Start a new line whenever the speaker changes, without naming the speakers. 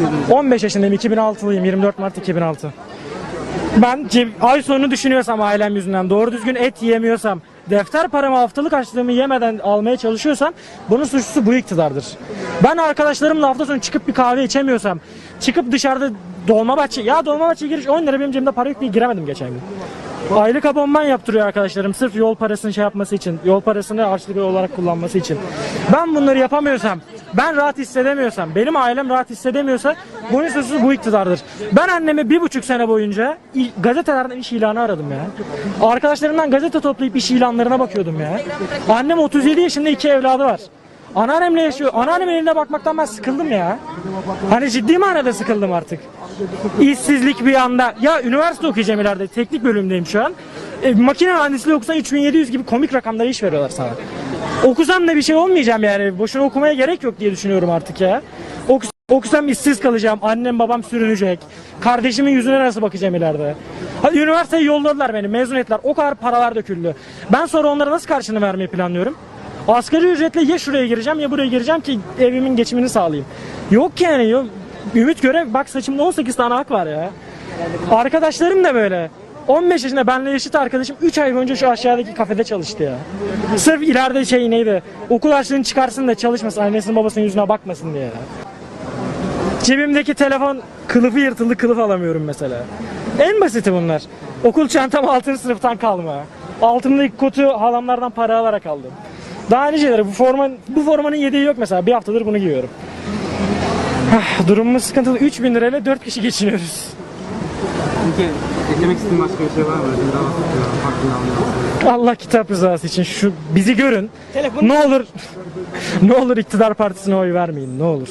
yaşındaydınız?
15 yaşındayım, 2006'lıyım, 24 Mart 2006. Ben ay sonunu düşünüyorsam ailem yüzünden, doğru düzgün et yiyemiyorsam, defter paramı haftalık açlığımı yemeden almaya çalışıyorsam bunun suçlusu bu iktidardır. Ben arkadaşlarımla hafta sonu çıkıp bir kahve içemiyorsam, çıkıp dışarıda Dolmabahçe, ya Dolmabahçe'ye giriş 10 lira benim cebimde para yok diye giremedim geçen gün. Aylık abonman yaptırıyor arkadaşlarım sırf yol parasını şey yapması için, yol parasını harçlık olarak kullanması için. Ben bunları yapamıyorsam, ben rahat hissedemiyorsam, benim ailem rahat hissedemiyorsa bunun suçlusu bu iktidardır. Ben anneme bir buçuk sene boyunca gazetelerden iş ilanı aradım ya. Arkadaşlarımdan gazete toplayıp iş ilanlarına bakıyordum ya. Annem 37 yaşında iki evladı var. Anneannemle yaşıyor. Anneannemin eline bakmaktan ben sıkıldım ya. Hani ciddi manada sıkıldım artık. İşsizlik bir anda. Ya üniversite okuyacağım ileride. Teknik bölümdeyim şu an. E, makine mühendisliği okusan 3700 gibi komik rakamlara iş veriyorlar sana. Okusam da bir şey olmayacağım yani. Boşuna okumaya gerek yok diye düşünüyorum artık ya. Okus- okusam işsiz kalacağım. Annem babam sürünecek. Kardeşimin yüzüne nasıl bakacağım ileride? Hadi üniversiteye yolladılar beni. Mezun ettiler. O kadar paralar döküldü. Ben sonra onlara nasıl karşını vermeyi planlıyorum? Asgari ücretle ya şuraya gireceğim ya buraya gireceğim ki evimin geçimini sağlayayım. Yok yani yok. Ümit göre bak saçımda 18 tane hak var ya. Arkadaşlarım da böyle. 15 yaşında benle eşit arkadaşım 3 ay boyunca şu aşağıdaki kafede çalıştı ya. Sırf ileride şey neydi? Okul harçlığını çıkarsın da çalışmasın, annesinin babasının yüzüne bakmasın diye. Cebimdeki telefon kılıfı yırtıldı kılıf alamıyorum mesela. En basiti bunlar. Okul çantam 6. sınıftan kalma. Altımdaki kotu halamlardan para alarak aldım. Daha nice şeyler. Bu forma bu formanın yedeği yok mesela. Bir haftadır bunu giyiyorum. Hah, Durumumuz sıkıntılı. 3000 lirayla 4 kişi geçiniyoruz.
Peki eklemek istediğin başka bir şey var mı? Daha farklı anlamda.
Allah kitap rızası için şu bizi görün. Ne olur ne olur iktidar partisine oy vermeyin. Ne olur.